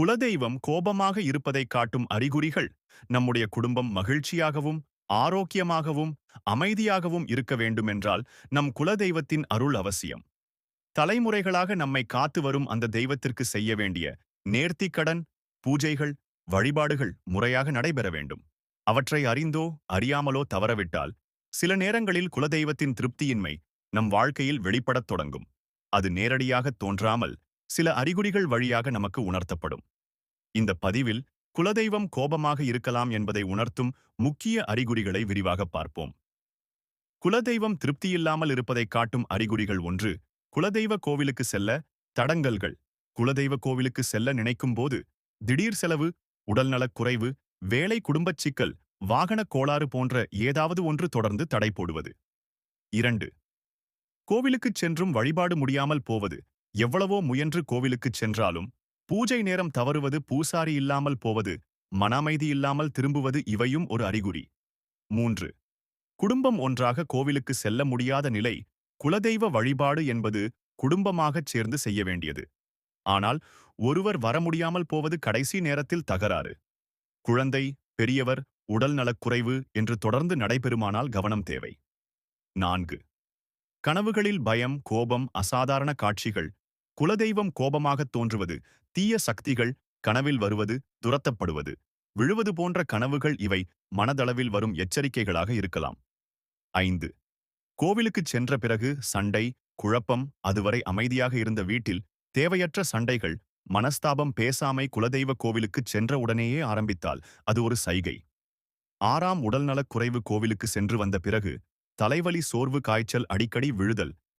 குலதெய்வம் கோபமாக இருப்பதைக் காட்டும் அறிகுறிகள் நம்முடைய குடும்பம் மகிழ்ச்சியாகவும் ஆரோக்கியமாகவும் அமைதியாகவும் இருக்க வேண்டுமென்றால் நம் குலதெய்வத்தின் அருள் அவசியம். தலைமுறைகளாக நம்மை காத்து வரும் அந்த தெய்வத்திற்கு செய்ய வேண்டிய நேர்த்திக்கடன் பூஜைகள் வழிபாடுகள் முறையாக நடைபெற வேண்டும். அவற்றை அறிந்தோ அறியாமலோ தவறவிட்டால் சில நேரங்களில் குலதெய்வத்தின் திருப்தியின்மை நம் வாழ்க்கையில் வெளிப்படத் தொடங்கும். அது நேரடியாக தோன்றாமல் சில அறிகுறிகள் வழியாக நமக்கு உணர்த்தப்படும். இந்த பதிவில் குலதெய்வம் கோபமாக இருக்கலாம் என்பதை உணர்த்தும் முக்கிய அறிகுறிகளை விரிவாக பார்ப்போம். குலதெய்வம் திருப்தியில்லாமல் இருப்பதைக் காட்டும் அறிகுறிகள் ஒன்று குலதெய்வ கோவிலுக்கு செல்ல தடங்கல்கள். குலதெய்வ கோவிலுக்கு செல்ல நினைக்கும் போது திடீர் செலவு உடல்நலக் குறைவு வேலை குடும்பச் சிக்கல் வாகனக் கோளாறு போன்ற ஏதாவது ஒன்று தொடர்ந்து தடை போடுவது. இரண்டு கோவிலுக்குச் சென்றும் வழிபாடு முடியாமல் போவது. எவ்வளவோ முயன்று கோவிலுக்குச் சென்றாலும் பூஜை நேரம் தவறுவது பூசாரி இல்லாமல் போவது மன அமைதி இல்லாமல் திரும்புவது இவையும் ஒரு அறிகுறி. மூன்று. குடும்பம் ஒன்றாக கோவிலுக்கு செல்ல முடியாத நிலை குலதெய்வ வழிபாடு என்பது குடும்பமாகச் சேர்ந்து செய்ய வேண்டியது. ஆனால் ஒருவர் வர முடியாமல் போவது கடைசி நேரத்தில் தகராறு. குழந்தை பெரியவர் உடல் நலக்குறைவு என்று தொடர்ந்து நடைபெறுமானால் கவனம் தேவை. நான்கு. கனவுகளில் பயம் கோபம் அசாதாரண காட்சிகள் குலதெய்வம் கோபமாகத் தோன்றுவது தீய சக்திகள் கனவில் வருவது துரத்தப்படுவது. விழுவது போன்ற கனவுகள் இவை மனதளவில் வரும் எச்சரிக்கைகளாக இருக்கலாம். ஐந்து. கோவிலுக்குச் சென்ற பிறகு சண்டை குழப்பம் அதுவரை அமைதியாக இருந்த வீட்டில் தேவையற்ற சண்டைகள் மனஸ்தாபம் பேசாமை குலதெய்வ கோவிலுக்குச் சென்ற உடனேயே ஆரம்பித்தால் அது ஒரு சைகை. ஆறாம் உடல்நலக் குறைவு கோவிலுக்கு சென்று வந்த பிறகு தலைவலி சோர்வு காய்ச்சல் அடிக்கடி விழுதல்